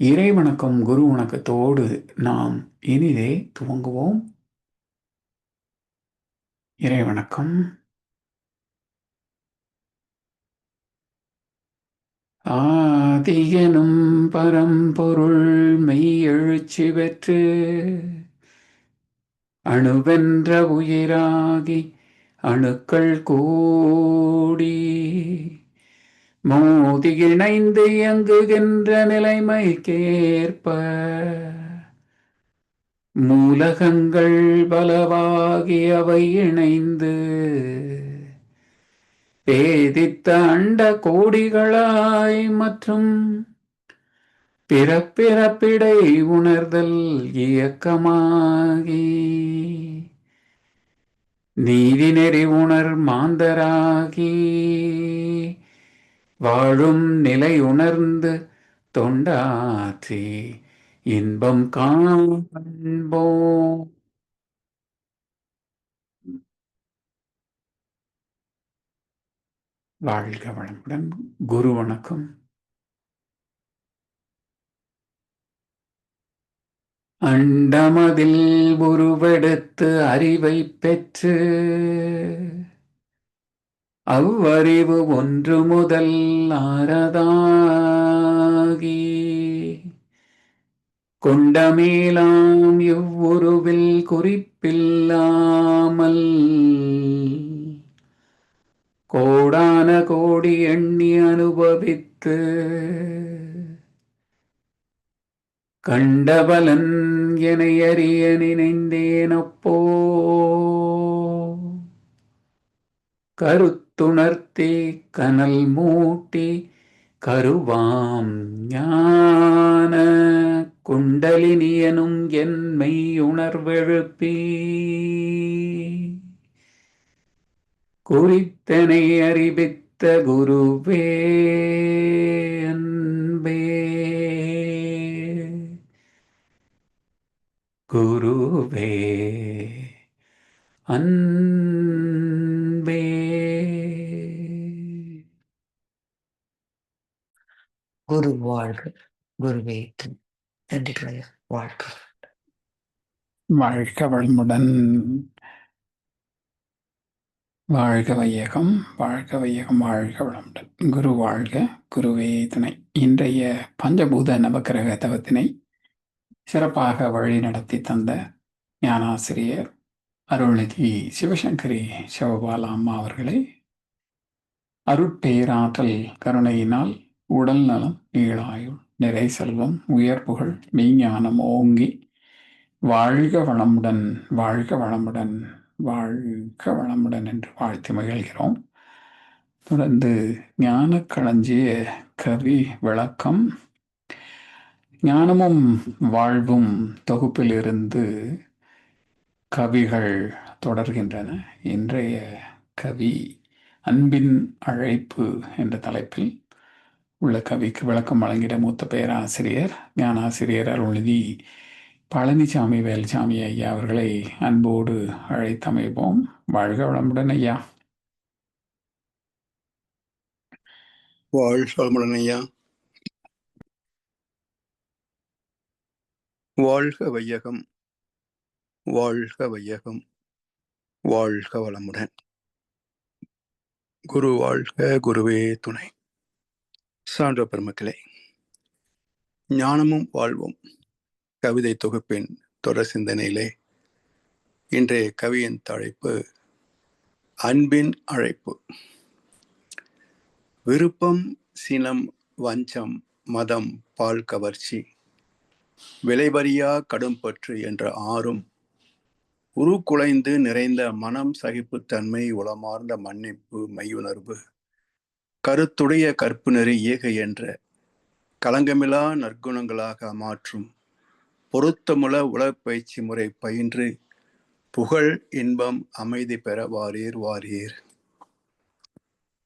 இறை வணக்கம் குரு வணக்கத்தோடு நாம் இனிதே துவங்குவோம். இறை வணக்கம் ஆதியனும் பரம்பொருள் மெய் எழுச்சி பெற்று அணுவென்ற உயிராகி அணுக்கள் கூடி மோதி இணைந்து இயங்குகின்ற நிலைமைக்கேற்ப. மூலகங்கள் பலவாகியவை இணைந்து பேதித்த அண்ட கோடிகளாய் மற்றும் பிறப்பிறப்பிடை உணர்தல் இயக்கமாகி நீதி நெறி உணர் மாந்தராகி வாழும் நிலை உணர்ந்து தொண்டாற்றி இன்பம் காண்போ வாழ்க வளமுடன். குரு வணக்கம். அண்டமதில் உருவெடுத்து அறிவை பெற்று அவ்வறிவு ஒன்று முதல் ஆரதாகி கொண்டமேலாம் இவ்வுருவில் குறிப்பில்லாமல் கோடான கோடி எண்ணி அனுபவித்து கண்டபலன் என அறிய நினைந்தேனப்போ கருத்துணர்த்தி கனல் மூட்டி கருவாம் ஞான குண்டலினியனும் என்மை உணர்வெழுப்பி. குறித்தனை அறிவித்த குருவே அன்பே. குருவே அன் குரு வாழ்க குருவே நன்றிகளை வாழ்க. வாழ்க வளமுடன். வாழ்க வையகம் வாழ்க வையகம் வாழ்க வளமுடன். குரு வாழ்க குருவே துணை. இன்றைய பஞ்சபூத நவக்கிரக தவத்தினை சிறப்பாக வழி நடத்தி தந்த ஞானாசிரியர் அருள்நிதி சிவசங்கரி சிவபாலா அம்மா அவர்களை அருட்பேராற்றல் கருணையினால் உடல் நலம் நீளாயுள் நிறை செல்வம் உயர் புகழ் மெய்ஞானம் ஓங்கி வாழ்க வளமுடன் வாழ்க வளமுடன் வாழ்க வளமுடன் என்று வாழ்த்தி மகிழ்கிறோம். தொடர்ந்து ஞான களஞ்சிய கவி விளக்கம். ஞானமும் வாழ்வும் தொகுப்பிலிருந்து கவிகள் தொடர்கின்றன. இன்றைய கவி அன்பின் அழைப்பு என்ற தலைப்பில் உள்ள கவிக்கு விளக்கம் வழங்கிட மூத்த பேராசிரியர் ஞானாசிரியர் அருள்நிதி பழனிசாமி வேலுசாமி ஐயா அவர்களை அன்போடு அழைத்தமைப்போம் வாழ்க வளமுடன் ஐயா. வாழ்க வளமுடன் ஐயா. வாழ்க வையகம். வாழ்க வையகம். வாழ்க வளமுடன். குரு வாழ்க குருவே துணை. சான்றோ பெருமக்களே ஞானமும் வாழ்வும் கவிதை தொகுப்பின் தொடர் சிந்தனையிலே இன்றைய கவியின் தலைப்பு அன்பின் அழைப்பு. விருப்பம் சினம் வஞ்சம் மதம் பால் கவர்ச்சி விலைவரியா கடும்பற்று என்ற ஆறும் உருக்குலைந்து நிறைந்த மனம் சகிப்புத்தன்மை உளமார்ந்த மன்னிப்பு மையுணர்வு கருத்துடைய கற்பு நெறி ஏக என்ற களங்கமிலா நற்குணங்களாக மாற்றும் பொருத்தமுள உலகப்பயிற்சி முறை பயின்று புகழ் இன்பம் அமைதி பெற வாரீர் வாரீர்.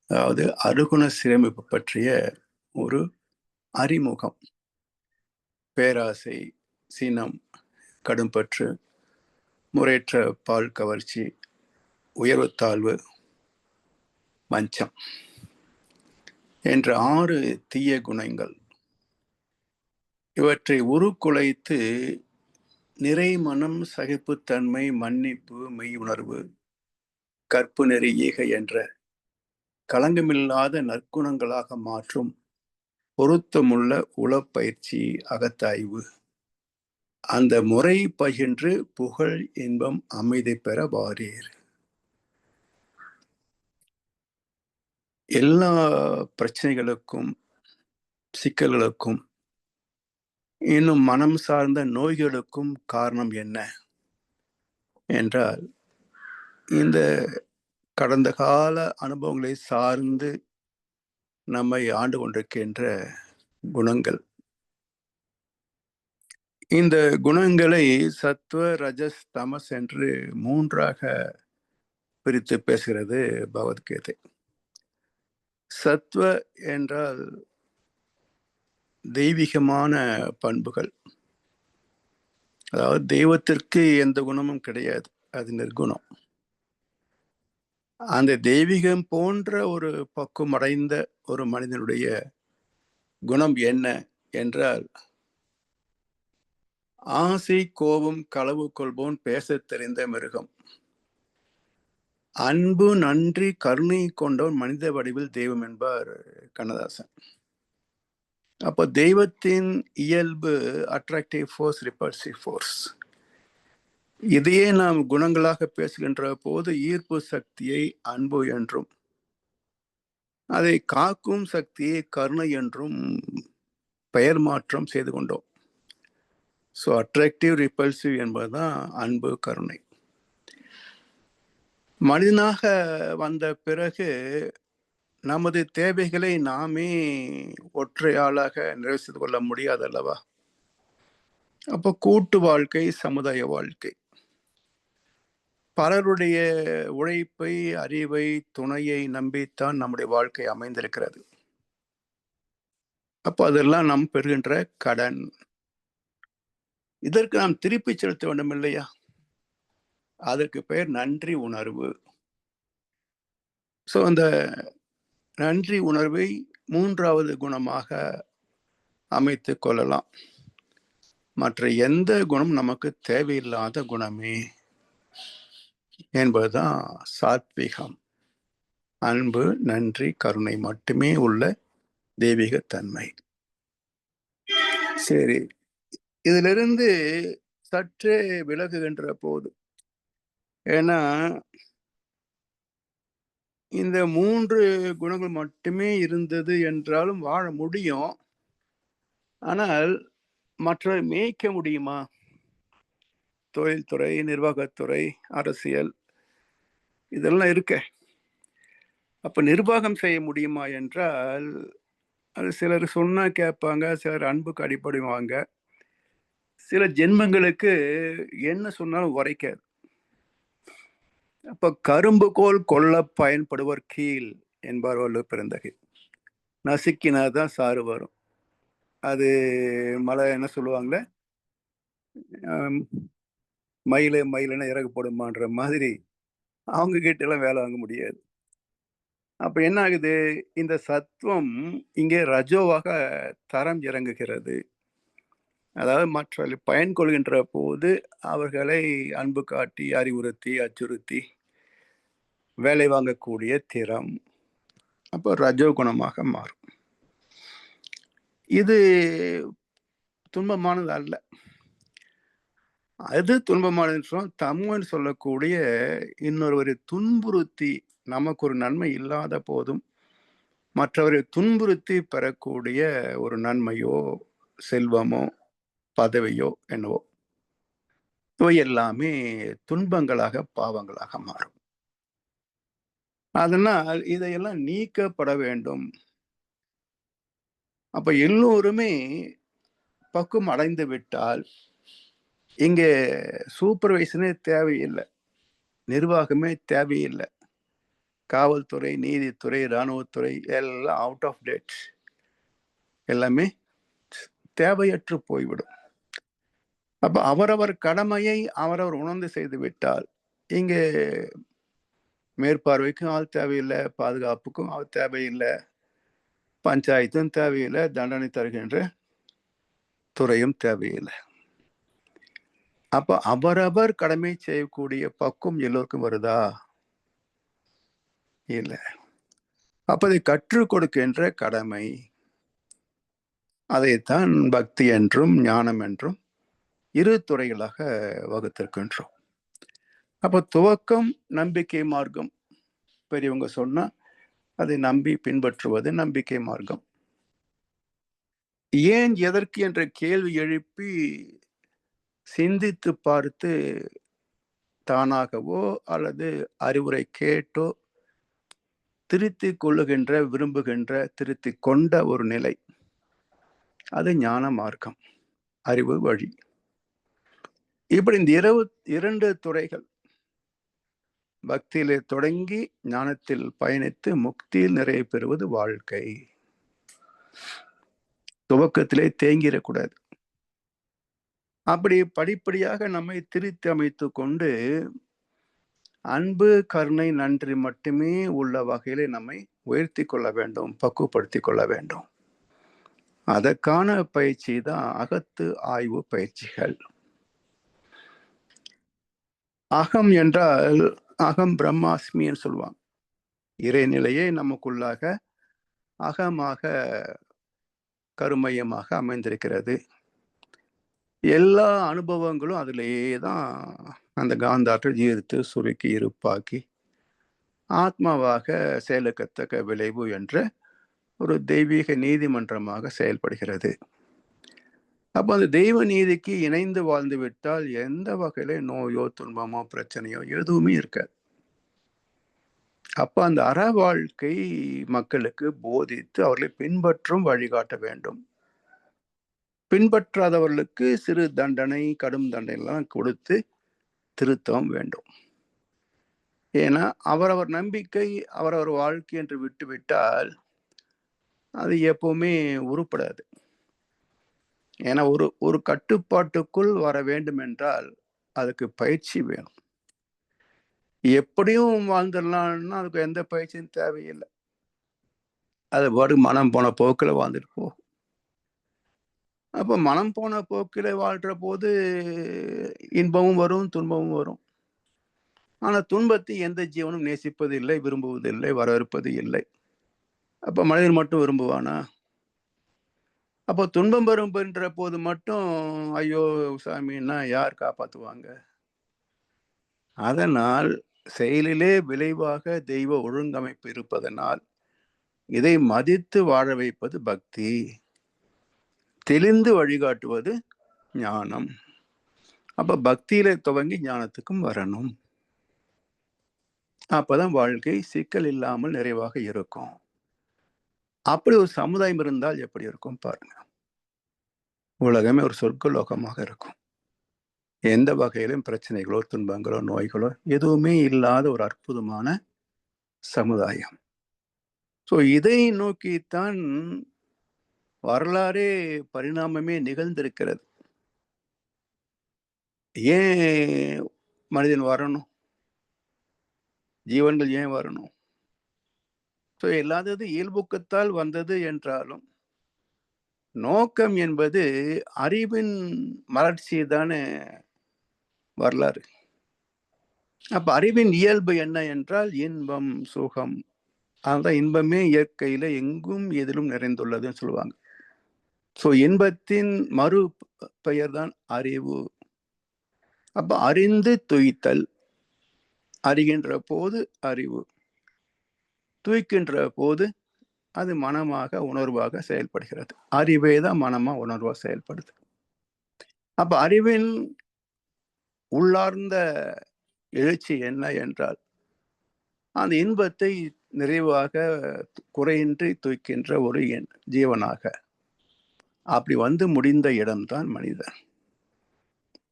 அதாவது அருகுண சீரமைப்பு பற்றிய ஒரு அறிமுகம். பேராசை சினம் கடும்பற்று முறையற்ற பால் கவர்ச்சி உயர்வு தாழ்வு மஞ்சம். என்ற ஆறு தீய குணங்கள். இவற்றை உருக்குலைத்து நிறை மனம் சகிப்புத்தன்மை மன்னிப்பு மெய் உணர்வு கற்பு நெறி ஈக என்ற களங்கமில்லாத நற்குணங்களாக மாற்றும் பொருத்தமுள்ள உளப்பயிற்சி அகத்தாய்வு. அந்த முறை பகின்று புகழ் இன்பம் அமைதி பெற வாரீர். எல்லா பிரச்சனைகளுக்கும் சிக்கல்களுக்கும் இன்னும் மனம் சார்ந்த நோய்களுக்கும் காரணம் என்ன? என்றால் இந்த கடந்த கால அனுபவங்களை சார்ந்து நம்மை ஆண்டு கொண்டிருக்கின்ற குணங்கள். இந்த குணங்களை சத்துவ ரஜஸ் தமஸ் என்று மூன்றாக பிரித்து பேசுகிறது பகவத்கீதை சத்வ என்றால் தெய்வீகமான பண்புகள். அதாவது தெய்வத்திற்கு எந்த குணமும் கிடையாது. அது நிர்குணம். அந்த தெய்வீகம் போன்ற ஒரு பக்குவம் அடைந்த ஒரு மனிதனுடைய குணம் என்ன என்றால் ஆசை கோபம் களவு கொள்போன் பேசத் தெரிந்த மிருகம். அன்பு நன்றி கருணை கொண்டவர் மனித வடிவில் தெய்வம் என்பார் கண்ணதாசன். அப்போ தெய்வத்தின் இயல்பு அட்ராக்டிவ் ஃபோர்ஸ் ரிப்பல்சிவ் ஃபோர்ஸ் இதையே நாம் குணங்களாக பேசுகின்ற போது ஈர்ப்பு சக்தியை அன்பு என்றும் அதை காக்கும் சக்தியை கருணை என்றும் பெயர் மாற்றம் செய்து கொண்டோம். ஸோ அட்ராக்டிவ் ரிப்பல்சிவ் என்பதுதான் அன்பு கருணை. மனிதனாக வந்த பிறகு நமது தேவைகளை நாமே ஒற்றையாளாக நிறைவு செய்து கொள்ள முடியாது அல்லவா அப்போ கூட்டு வாழ்க்கை சமுதாய வாழ்க்கை. பலருடைய உழைப்பை அறிவை துணையை நம்பித்தான் நம்முடைய வாழ்க்கை அமைந்திருக்கிறது. அப்போ அதெல்லாம் நாம் பெறுகின்ற கடன். இதற்கு நாம் திருப்பி செலுத்த வேண்டும் இல்லையா அதற்கு பெயர் நன்றி உணர்வு. ஸோ அந்த நன்றி உணர்வை மூன்றாவது குணமாக அமைத்து கொள்ளலாம். மற்ற எந்த குணம் நமக்கு தேவையில்லாத குணமே என்பதுதான் சாத்விகம். அன்பு நன்றி கருணை மட்டுமே உள்ள தெய்வீக தன்மை. சரி இதிலிருந்து சற்றே விலகுகின்ற போது ஏன்னா இந்த மூன்று குணங்கள் மட்டுமே இருந்தது என்றாலும் வாழ முடியும். ஆனால் மற்ற மேய்க்க முடியுமா? தொழில்துறை நிர்வாகத்துறை அரசியல் இதெல்லாம் இருக்க. அப்ப நிர்வாகம் செய்ய முடியுமா என்றால் அது சிலர் சொன்னா கேட்பாங்க சிலர் அன்புக்கு அடிப்படுவாங்க சில ஜென்மங்களுக்கு என்ன சொன்னாலும் உரைக்காது. அப்ப கரும்புகோல் கொல்ல பயன்படுவர் கீழ் என்பார் வள்ளுவர் பிறந்தகை நசுக்கினாதான் சாறு வரும். அது மழை என்ன சொல்லுவாங்களே மயில மயிலன இறகு போடுமான்ற மாதிரி அவங்க கிட்ட எல்லாம் வேலை வாங்க முடியாது. அப்ப என்ன ஆகுது? இந்த சத்துவம் இங்கே ரஜோவாக தரம் இறங்குகிறது. அதாவது மற்ற பயன் கொள்கின்ற போது அவர்களை அன்பு காட்டி அறிவுறுத்தி அச்சுறுத்தி வேலை வாங்கக்கூடிய திறம் அப்போ ரஜோகுணமாக மாறும். இது துன்பமானது அல்ல. அது துன்பமானதுன்னு சொன்னால் தம்முன்னு சொல்லக்கூடிய இன்னொருவரை துன்புறுத்தி நமக்கு ஒரு நன்மை இல்லாத போதும் மற்றவரை துன்புறுத்தி பெறக்கூடிய ஒரு நன்மையோ செல்வமோ பதவியோ என்னவோ. இவை எல்லாமே துன்பங்களாக பாவங்களாக மாறும். அதனால் இதையெல்லாம் நீக்கப்பட வேண்டும். அப்ப எல்லோருமே பக்குவம் அடைந்து விட்டால் இங்கே சூப்பர்வைசனே தேவையில்லை. நிர்வாகமே தேவையில்லை. காவல்துறை நீதித்துறை இராணுவத்துறை எல்லாம் அவுட் ஆஃப் டேட் எல்லாமே தேவையற்று போய்விடும். அப்ப அவரவர் கடமையை அவரவர் உணர்ந்து செய்து விட்டால் இங்கே மேற்பார்வைக்கும் ஆள் தேவையில்லை பாதுகாப்புக்கும் ஆள் தேவையில்லை பஞ்சாயத்தும் தேவையில்லை தண்டனை தருகின்ற துறையும் தேவையில்லை. அப்ப அவரவர் கடமை செய்யக்கூடிய பக்குவம் எல்லோருக்கும் வருதா? இல்லை. அப்ப அதை கற்றுக் கொடுக்கின்ற கடமை அதைத்தான் பக்தி என்றும் ஞானம் என்றும் இரு துறைகளாக வகுத்திருக்கின்றோம். அப்போ துவக்கம் நம்பிக்கை மார்க்கம். பெரியவங்க சொன்னால் அதை நம்பி பின்பற்றுவது நம்பிக்கை மார்க்கம். ஏன் எதற்கு என்ற கேள்வி எழுப்பி சிந்தித்து பார்த்து தானாகவோ அல்லது அறிவுரை கேட்டோ திருத்தி கொள்ளுகின்ற விரும்புகின்ற திருத்தி கொண்ட ஒரு நிலை. அது ஞான மார்க்கம். அறிவு வழி. இப்படி இந்த இரவு இரண்டு துறைகள். பக்தியிலே தொடங்கி ஞானத்தில் பயணித்து முக்தியில் நிறைய பெறுவது வாழ்க்கை. துவக்கத்திலே தேங்கிடக்கூடாது. அப்படி படிப்படியாக நம்மை திருத்தி அமைத்து கொண்டு அன்பு கருணை நன்றி மட்டுமே உள்ள வகையிலே நம்மை உயர்த்தி கொள்ள வேண்டும் பக்குவப்படுத்தி கொள்ள வேண்டும். அதற்கான பயிற்சி தான் அகத்து ஆய்வு பயிற்சிகள். அகம் என்றால் அகம் பிரம்மாஸ்மின்னு சொல்லுவாங்க. இறைநிலையே நமக்குள்ளாக அகமாக கருமையமாக அமைந்திருக்கிறது. எல்லா அனுபவங்களும் அதிலேயே தான் அந்த காந்தாற்றை ஈர்த்து சுருக்கி இருப்பாக்கி ஆத்மாவாக செயலுக்கத்தக்க விளைவு என்ற ஒரு தெய்வீக நீதிமன்றமாக செயல்படுகிறது. அப்போ அந்த தெய்வ நீதிக்கு இணைந்து வாழ்ந்து விட்டால் எந்த வகையில நோயோ துன்பமோ பிரச்சனையோ எதுவுமே இருக்காது. அப்ப அந்த அற வாழ்க்கை மக்களுக்கு போதித்து அவர்களை பின்பற்றும் வழிகாட்ட வேண்டும். பின்பற்றாதவர்களுக்கு சிறு தண்டனை கடும் தண்டனைலாம் கொடுத்து திருத்தம் வேண்டும். ஏன்னா அவரவர் நம்பிக்கை அவரவர் வாழ்க்கை என்று விட்டுவிட்டால் அது எப்பவுமே உருப்படாது. ஏன்னா ஒரு ஒரு கட்டுப்பாட்டுக்குள் வர வேண்டும் என்றால் அதுக்கு பயிற்சி வேணும். எப்படியும் வாழ்ந்துடலாம்னா அதுக்கு எந்த பயிற்சியும் தேவையில்லை. அது பாடு மனம் போன போக்கில் வாழ்ந்துட்டு போகும். அப்போ மனம் போன போக்கில் வாழ்கிற போது இன்பமும் வரும் துன்பமும் வரும். ஆனால் துன்பத்தை எந்த ஜீவனும் நேசிப்பதில்லை விரும்புவதில்லை வரவேற்பது இல்லை அப்போ மனிதன் மட்டும் விரும்புவானா? அப்போ துன்பம் வரும் என்ற போது மட்டும் ஐயோ சாமின்னா யார் காப்பாற்றுவாங்க அதனால் செயலிலே விளைவாக தெய்வ ஒழுங்கமைப்பு இருப்பதனால் இதை மதித்து வாழ வைப்பது பக்தி. தெளிந்து வழிகாட்டுவது ஞானம். அப்ப பக்தியில துவங்கி ஞானத்துக்கும் வரணும். அப்பதான் வாழ்க்கை சிக்கல் இல்லாமல் நிறைவாக இருக்கும். அப்படி ஒரு சமுதாயம் இருந்தால் எப்படி இருக்கும் பாருங்க. உலகமே ஒரு சொர்க்க லோகமாக இருக்கும். எந்த வகையிலும் பிரச்சனைகளோ துன்பங்களோ நோய்களோ எதுவுமே இல்லாத ஒரு அற்புதமான சமுதாயம். ஸோ இதை நோக்கித்தான் வரலாறே பரிணாமமே நிகழ்ந்திருக்கிறது. ஏன் மனிதன் வரணும்? ஜீவன்கள் ஏன் வரணும்? ஸோ இல்லாதது இயல்புக்கத்தால் வந்தது என்றாலும் நோக்கம் என்பது அறிவின் மலர்ச்சி தானே வரலாறு. அப்ப அறிவின் இயல்பு என்ன என்றால் இன்பம் சுகம். அந்த இன்பமே இயற்கையில எங்கும் எதிலும் நிறைந்துள்ளதுன்னு சொல்லுவாங்க. ஸோ இன்பத்தின் மறு பெயர் தான் அறிவு. அப்ப அறிந்து துய்த்தல் அறிகின்ற போது அறிவு. துய்க்கின்ற போது அது மனமாக உணர்வாக செயல்படுகிறது. அறிவே தான் மனமா உணர்வாக செயல்படுது. அப்ப அறிவின் உள்ளார்ந்த எழுச்சி என்ன என்றால் அந்த இன்பத்தை நிறைவாக குறையின்றி தூக்கின்ற ஒரு ஜீவனாக. அப்படி வந்து முடிந்த இடம்தான் மனிதன்.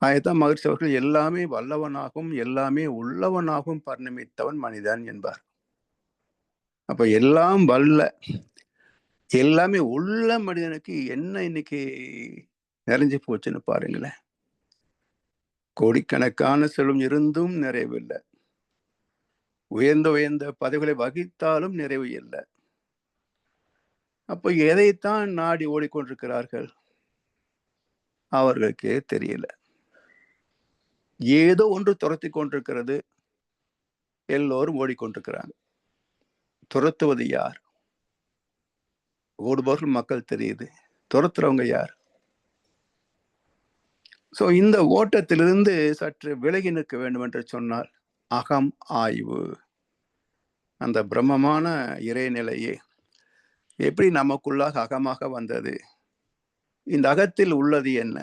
ஆயத்தான் மகிழ்ச்சி அவர்கள் எல்லாமே வல்லவனாகவும் எல்லாமே உள்ளவனாகவும் பரிணமித்தவன் மனிதன் என்பார். அப்ப எல்லாம் வல்ல. எல்லாமே உள்ள மனிதனுக்கு என்ன இன்னைக்கு நிறைஞ்சு போச்சுன்னு பாருங்களேன். கோடிக்கணக்கான செல்வம் இருந்தும் நிறைவில்லை. உயர்ந்த உயர்ந்த பதவிகளை வகித்தாலும் நிறைவு இல்லை. அப்போ எதைத்தான் நாடி ஓடிக்கொண்டிருக்கிறார்கள்? அவர்களுக்கே தெரியல. ஏதோ ஒன்று துரத்தி கொண்டிருக்கிறது. எல்லோரும் ஓடிக்கொண்டிருக்கிறாங்க. துரத்துவது யார்? ஓடுபவர்கள் மக்கள் தெரியுது. துரத்துறவங்க யார்? ஸோ இந்த ஓட்டத்திலிருந்து சற்று விலகி நிற்க வேண்டும் என்று சொன்னால் அகம் ஆய்வு. அந்த பிரம்மமான இறைநிலையே எப்படி நமக்குள்ளாக அகமாக வந்தது? இந்த அகத்தில் உள்ளது என்ன?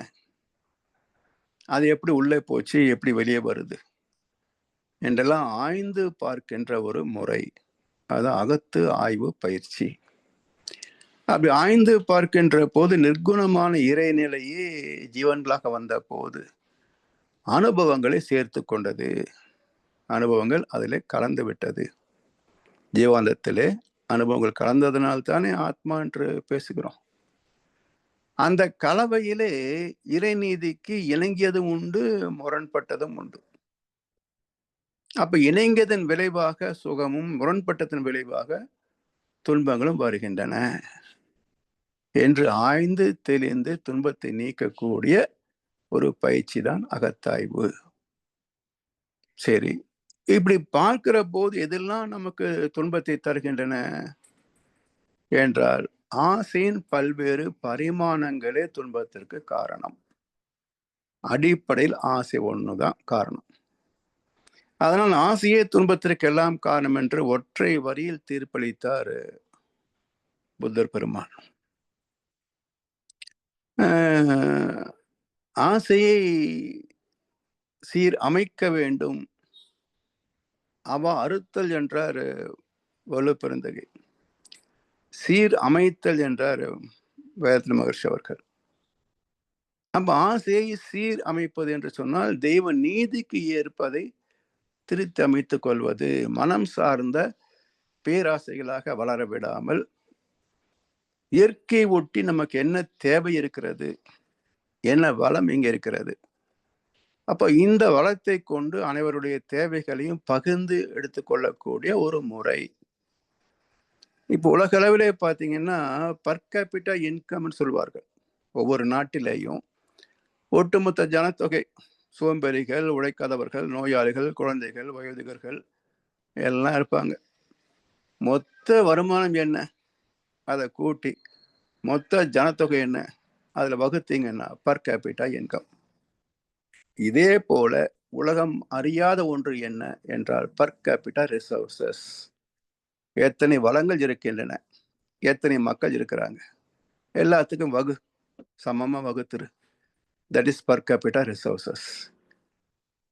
அது எப்படி உள்ளே போச்சு? எப்படி வெளியே வருது? என்றெல்லாம் ஆய்ந்து பார்க்கின்ற ஒரு முறை. அது அகத்து ஆய்வு பயிற்சி. அப்படி ஆய்ந்து பார்க்கின்ற போது நிர்குணமான இறைநிலையே ஜீவன்களாக வந்த போது அனுபவங்களை சேர்த்து கொண்டது. அனுபவங்கள் அதில் கலந்து விட்டது. ஜீவாந்தத்திலே அனுபவங்கள் கலந்ததனால் தானே ஆத்மா என்று பேசுகிறோம். அந்த கலவையிலே இறைநீதிக்கு இணங்கியதும் உண்டு முரண்பட்டதும் உண்டு. அப்ப இணைங்கதன் விளைவாக சுகமும் முரண்பட்டதன் விளைவாக துன்பங்களும் வருகின்றன. என்று ஆய்ந்து தெளிந்து துன்பத்தை நீக்கக்கூடிய ஒரு பயிற்சி தான் அகத்தாய்வு. சரி இப்படி பார்க்கிற போது எதெல்லாம் நமக்கு துன்பத்தை தருகின்றன? என்றால் ஆசையின் பல்வேறு பரிமாணங்களே துன்பத்திற்கு காரணம். அடிப்படையில் ஆசை ஒன்று தான் காரணம். அதனால் ஆசையே துன்பத்திற்கெல்லாம் காரணம் என்று ஒற்றை வரியில் தீர்ப்பளித்தார் புத்தர் பெருமான். ஆசையை சீர் அமைக்க வேண்டும். அவ அறுத்தல் என்றார் வலு சீர் அமைத்தல் என்றார் வேதன மகர்ஷி அவர்கள். அப்ப ஆசையை சீர் அமைப்பது என்று சொன்னால் தெய்வ நீதிக்கு ஏற்பதை திருத்தி அமைத்துக் கொள்வது மனம் சார்ந்த பேராசைகளாக வளர விடாமல் இயற்கை ஒட்டி நமக்கு என்ன தேவை இருக்கிறது? என்ன வளம் இங்கே இருக்கிறது? அப்போ இந்த வளத்தை கொண்டு அனைவருடைய தேவைகளையும் பகிர்ந்து எடுத்துக்கொள்ளக்கூடிய ஒரு முறை. இப்போ உலகளவிலே பார்த்தீங்கன்னா பர்கேபிட்டா இன்கம்னு சொல்வார்கள். ஒவ்வொரு நாட்டிலேயும் ஒட்டுமொத்த ஜனத்தொகை. சோம்பேறிகள் உழைக்காதவர்கள் நோயாளிகள் குழந்தைகள் வயோதிகர்கள் எல்லாம் இருப்பாங்க. மொத்த வருமானம் என்ன? அதை கூட்டி மொத்த ஜனத்தொகை என்ன? அதில் வகுத்தீங்கன்னா பர் கேபிட்டா இன்கம் இதே போல உலகம் அறியாத ஒன்று என்ன என்றால் பர் கேபிட்டா ரிசோர்சஸ் எத்தனை வளங்கள் இருக்கின்றன? எத்தனை மக்கள் இருக்கிறாங்க? எல்லாத்துக்கும் வகு சமமாக வகுத்துரு. That is per capita resources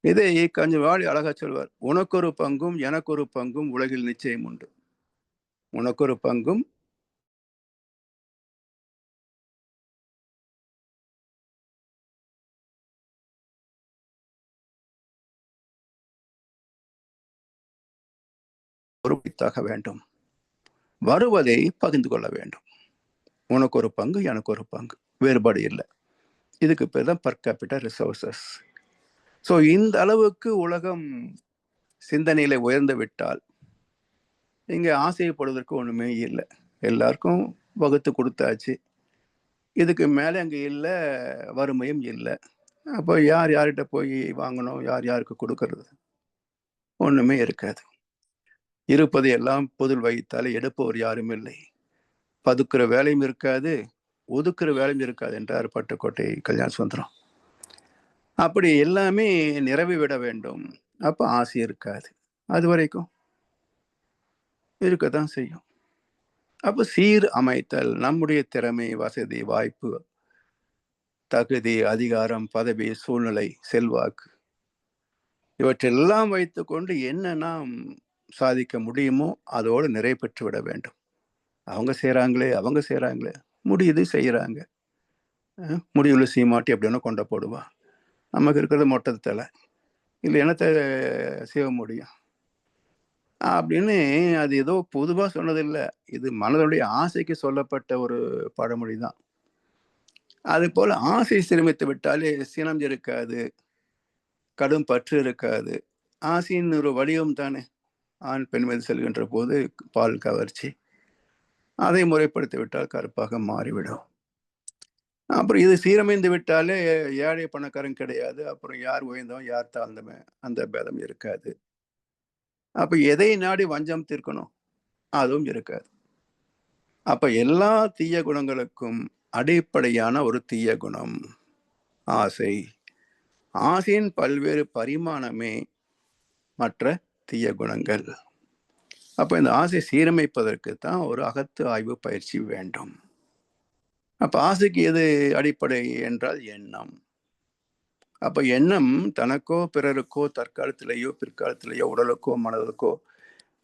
இதை கொஞ்சம் வாழி அழகாக சொல்வார். உனக்கொரு பங்கும் எனக்கொரு பங்கும் உலகில் நிச்சயம் உண்டு. உனக்கொரு பங்கும் பொறுப்பித்தாக வேண்டும். வருவதை பகிர்ந்து கொள்ள வேண்டும். உனக்கு ஒரு பங்கு எனக்கு ஒரு பங்கு. வேறுபாடு இல்லை. இதுக்கு பேர் தான் பர் கேபிட்டல் ரிசோர்சஸ் ஸோ இந்த அளவுக்கு உலகம் சிந்தனையில் உயர்ந்து விட்டால் இங்கே ஆசைப்படுவதற்கு ஒன்றுமே இல்லை. எல்லாருக்கும் வகுத்து கொடுத்தாச்சு. இதுக்கு மேலே அங்கே இல்லை வறுமையும் இல்லை. அப்போ யார் யார்கிட்ட போய் வாங்கணும் யார் யாருக்கு கொடுக்கறது? ஒன்றுமே இருக்காது. இருப்பது எல்லாம் பொதுள் வைத்தாலே எடுப்பவர் யாரும் இல்லை. பதுக்கிற வேலையும் இருக்காது. ஒதுக்குற வேலையும் இருக்காது என்றார் பட்டுக்கோட்டை கல்யாண சுந்தரம் அப்படி எல்லாமே நிறவி விட வேண்டும். அப்போ ஆசை இருக்காது. அது வரைக்கும் இருக்கத்தான் செய்யும். அப்போ சீர் அமைத்தல் நம்முடைய திறமை வசதி வாய்ப்பு தகுதி அதிகாரம் பதவி சூழ்நிலை செல்வாக்கு இவற்றெல்லாம் வைத்துக்கொண்டு என்ன நாம் சாதிக்க முடியுமோ அதோடு நிறைவு பெற்று விட வேண்டும். அவங்க செய்கிறாங்களே அவங்க செய்கிறாங்களே முடியுது செய்கிறாங்க. முடிவில் சீமாட்டி அப்படின்னு கொண்ட போடுவான் நமக்கு இருக்கிறது மொட்டை தலை. இல்லை என்னத்தை செய்ய முடியும். அப்படின்னு அது ஏதோ பொதுவாக சொன்னதில்லை. இது மனதனுடைய ஆசைக்கு சொல்லப்பட்ட ஒரு பழமொழி தான். அது போல் ஆசை சிரமித்து விட்டாலே சினம் இருக்காது. கடும் பற்று இருக்காது. ஆசையின் ஒரு வடிவம் தானே. ஆண் பெண் மீது செல்கின்ற போது பால் கவர்ச்சி. அதை முறைப்படுத்தி விட்டால் கருப்பாக மாறிவிடும். அப்புறம் இது சீரமைந்து விட்டாலே ஏழை பணக்காரன் கிடையாது. அப்புறம் யார் உயர்ந்தவன் யார் தாழ்ந்தவன் அந்த பேதம் இருக்காது. அப்போ எதை நாடி வஞ்சம் தீர்க்கணும்? அதுவும் இருக்காது. அப்போ எல்லா தீய குணங்களுக்கும் அடிப்படையான ஒரு தீய குணம் ஆசை. ஆசையின் பல்வேறு பரிமாணமே மற்ற தீய குணங்கள். அப்போ இந்த ஆசை சீரமைப்பதற்கு தான் ஒரு அகத்து ஆய்வு பயிற்சி வேண்டும். அப்போ ஆசைக்கு எது அடிப்படை என்றால் எண்ணம். அப்போ எண்ணம் தனக்கோ பிறருக்கோ தற்காலத்திலேயோ பிற்காலத்திலேயோ உடலுக்கோ மனதுக்கோ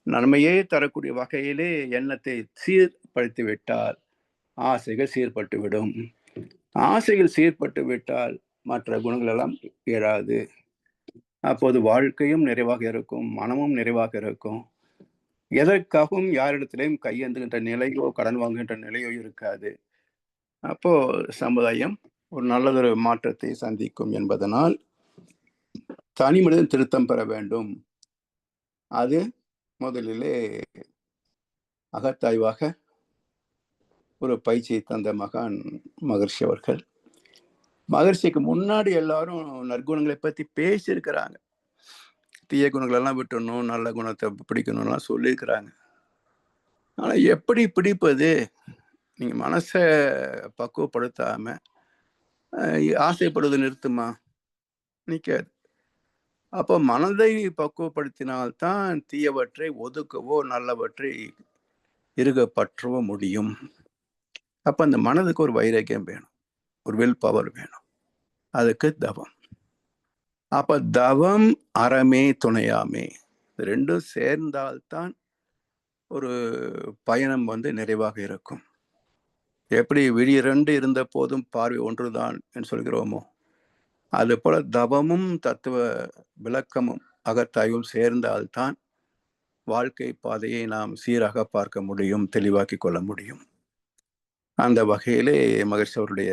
நன்மையே தரக்கூடிய வகையிலே எண்ணத்தை சீர்படுத்தி விட்டால் ஆசைகள் சீர்பட்டு விடும். ஆசைகள் சீர்பட்டு விட்டால் மற்ற குணங்கள் எல்லாம் அப்போது வாழ்க்கையும் நிறைவாக இருக்கும் மனமும் நிறைவாக இருக்கும். எதற்காகவும் யாரிடத்திலையும் கையேந்துகின்ற நிலையோ கடன் வாங்குகின்ற நிலையோ இருக்காது. அப்போ சமுதாயம் ஒரு நல்லதொரு மாற்றத்தை சந்திக்கும் என்பதனால் தனி மனிதன் திருத்தம் பெற வேண்டும். அது முதலிலே அகத்தாய்வாக ஒரு பயிற்சியை தந்த மகான் மகர்ஷி அவர்கள். மகர்ஷிக்கு முன்னாடி எல்லாரும் நற்குணங்களை பற்றி பேசியிருக்கிறாங்க. தீய குணங்களெல்லாம் விட்டணும் நல்ல குணத்தை பிடிக்கணும்லாம் சொல்லியிருக்கிறாங்க. ஆனால் எப்படி பிடிப்பது? நீங்கள் மனசை பக்குவப்படுத்தாமல் ஆசைப்படுவது நிறுத்துமா? நிற்காது அப்போ மனதை பக்குவப்படுத்தினால்தான் தீயவற்றை ஒதுக்கவோ நல்லவற்றை இருக பற்றவோ முடியும். அப்போ அந்த மனதுக்கு ஒரு வைராக்கியம் வேணும். ஒரு வில் பவர் வேணும். அதுக்கு தவம். அப்ப தவம் அறமே துணையாமே. ரெண்டும் சேர்ந்தால்தான் ஒரு பயணம் வந்து நிறைவாக இருக்கும். எப்படி விழி இரண்டு இருந்த போதும் பார்வை ஒன்றுதான் என்று சொல்கிறோமோ அது போல தவமும் தத்துவ விளக்கமும் அகத்தாயும் சேர்ந்தால்தான் வாழ்க்கை பாதையை நாம் சீராக பார்க்க முடியும் தெளிவாக்கி கொள்ள முடியும். அந்த வகையிலே மகிழ்ச்சி அவருடைய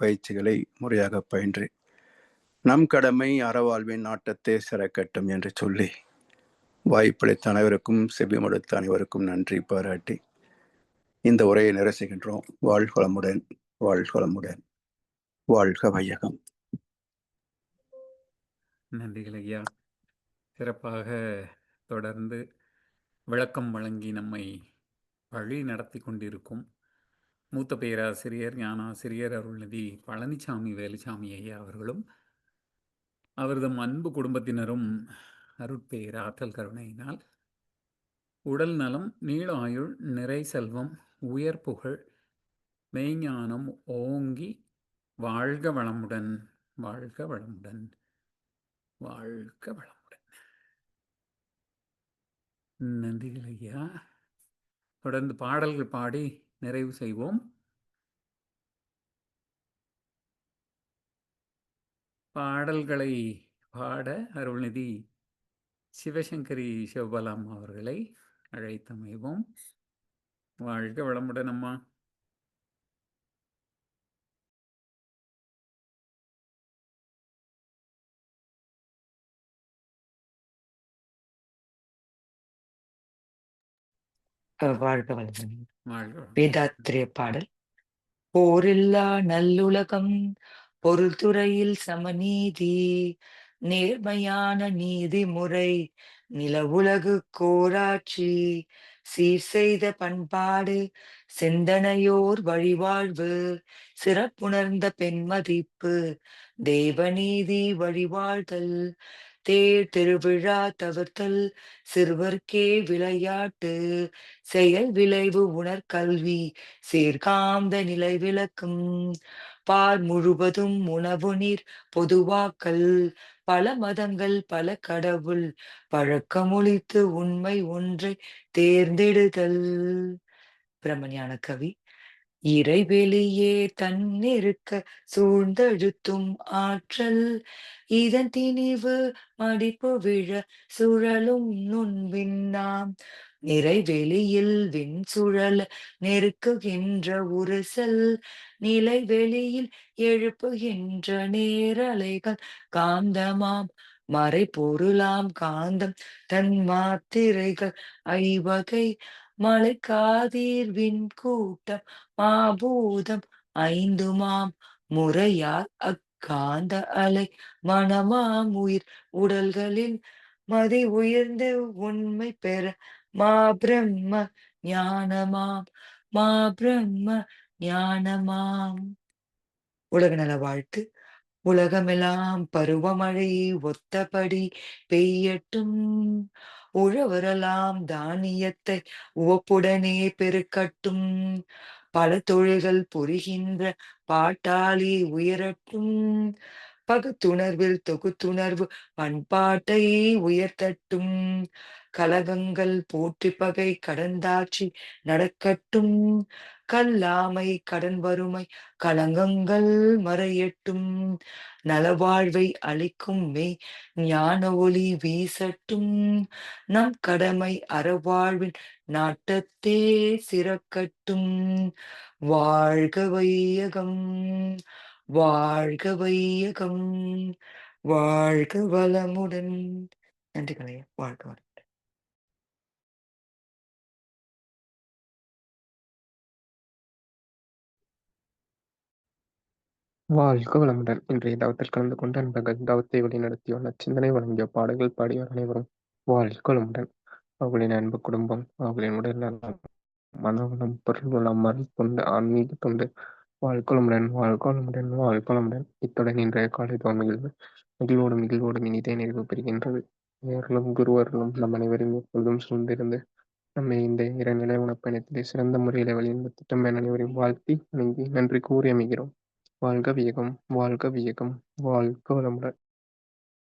பயிற்சிகளை முறையாக பயின்றேன் நம் கடமை அறவாழ்வின் நாட்டத்தை சிறக்கட்டும் என்று சொல்லி வாய்ப்பளித்த அனைவருக்கும் செவிமடுத்த அனைவருக்கும் நன்றி பாராட்டி இந்த உரையை நிறைசுகின்றோம் வாழ்குளமுடன் வாழ்குளமுடன் வாழ்க வையகம். நன்றிகள் ஐயா. சிறப்பாக தொடர்ந்து விளக்கம் வழங்கி நம்மை வழி நடத்தி கொண்டிருக்கும் மூத்த பேராசிரியர் ஞானாசிரியர் அருள்நிதி பழனிசாமி வேலுசாமி ஐயா அவர்களும் அவரதும் அன்பு குடும்பத்தினரும் அருட்பேர் ஆற்றல் கருணையினால் உடல் நலம் நீள ஆயுள் நிறை செல்வம் உயர் புகழ் மெய்ஞானம் ஓங்கி வாழ்க வளமுடன் வாழ்க வளமுடன் வாழ்க வளமுடன். நன்றிகள் ஐயா. தொடர்ந்து பாடல்கள் பாடி நிறைவு செய்வோம். பாடல்களை பாட அருள்நிதி சிவசங்கரி சிவபாலாம் அவர்களை அழைத்தமைவோம் வாழ்க வளமுடன் அம்மா. வாழ்க வளமுடன். வேதாத்திரிய பாடல். போரில்லா நல்லுலகம் பொருள் துறையில் சமநீதி நேர்மையான நீதிமுறை நில உலகு கோராட்சி சீர் செய்த பண்பாடு சிந்தனையோர் வழிவாழ்வு சிறப்புணர்ந்த பெண்மதிப்பு தேவநீதி வழிவாழ்தல் தேர் திருவிழா தவிர்த்தல் சிறுவர்க்கே விளையாட்டு செயல் விளைவு உணர்கல்வி சீர்காந்த நிலை விளக்கும் பால் முழுவதும் உணவு நீர் பொதுவாக்கல் பல மதங்கள் பல கடவுள். பழக்கமொழித்து உண்மை ஒன்றை தேர்ந்தெடுதல். பிரம்மஞான கவி இறைவெளியே தன்னிருக்க சூழ்ந்தழுத்தும் ஆற்றல். இதன் திணிவு மடிப்பு விழ சுழலும் நுண்விண்ணாம் நிறைவெளியில் விண் சுழல் நெருக்குகின்ற உரசல் நிலைவெளியில் எழுப்புகின்ற நேரலைகள் காந்தமாம் மறைபொருளாம் காந்தம் தன் மாத்திரைகள் ஐவகை மலைக்காதீர்வின் கூட்டம் மாபூதம் ஐந்துமாம் முறையால் அக்காந்த அலை மனமாம் உயிர் உடல்களில் மதி உயர்ந்து உண்மை பெற மா பிரம்ம ஞானமாம் மா பிரம்ம ஞானமாம். உலக நல வாழ்த்து. உலகமெல்லாம் பருவமழை ஒத்தபடி பெய்யட்டும். உழவரலாம் தானியத்தை உவப்புடனே பெருக்கட்டும். பல தொழில்கள் புரிகின்ற பாட்டாளி உயரட்டும். பகுத்துணர்வில் தொகுத்துணர்வு பண்பாட்டை உயர்த்தட்டும். கலகங்கள் போற்றி பகை கடந்தாட்சி நடக்கட்டும். கல்லாமை கடன் வறுமை கலங்கங்கள் மறையட்டும். நலவாழ்வை அளிக்கும் மே ஞான ஒளி வீசட்டும். நம் கடமை அறவாழ்வின் நாட்டத்தே சிறக்கட்டும். வாழ்க வையகம் வாழ்க வையகம் வாழ்க வளமுடன். நன்றி கலையா வாழ்க வளம் வாழ்க வளமுடன். இன்றைய தவத்தில் கலந்து கொண்ட அன்பர்கள் தவத்தை வழிநடத்திய நச்சிந்தனை வழங்கிய பாடல்கள் பாடிய அனைவரும் வாழ்க வளமுடன். அவர்களின் அன்பு குடும்பம் அவர்களின் உடல் நலம் மனவளம் பொருள் வளம் மறை தொண்டு ஆன்மீக தொண்டு. வாழ்க்கொளமுடன் வாழ்க்கொளமுடன் வாழ்க்கொளமுடன் இத்துடன் இன்றைய காலை தோன்மையில் மகிழ்வு மகிழ்வோடு மகிழ்வோடும் இனிதே நிறைவு பெறுகின்றது. நேர்களும் குருவர்களும் நம் அனைவரும் எப்பொழுதும் சூழ்ந்திருந்து நம்மை இந்த இரநிலை உணப்பயணத்திலே சிறந்த முறையில் வழியின் திட்டம் என அனைவரையும் வாழ்த்தி வணங்கி நன்றி கூறி அமைகிறோம். வாழ்க வியகம் வாழ்க வியகம் வாழ்க வளமுடன்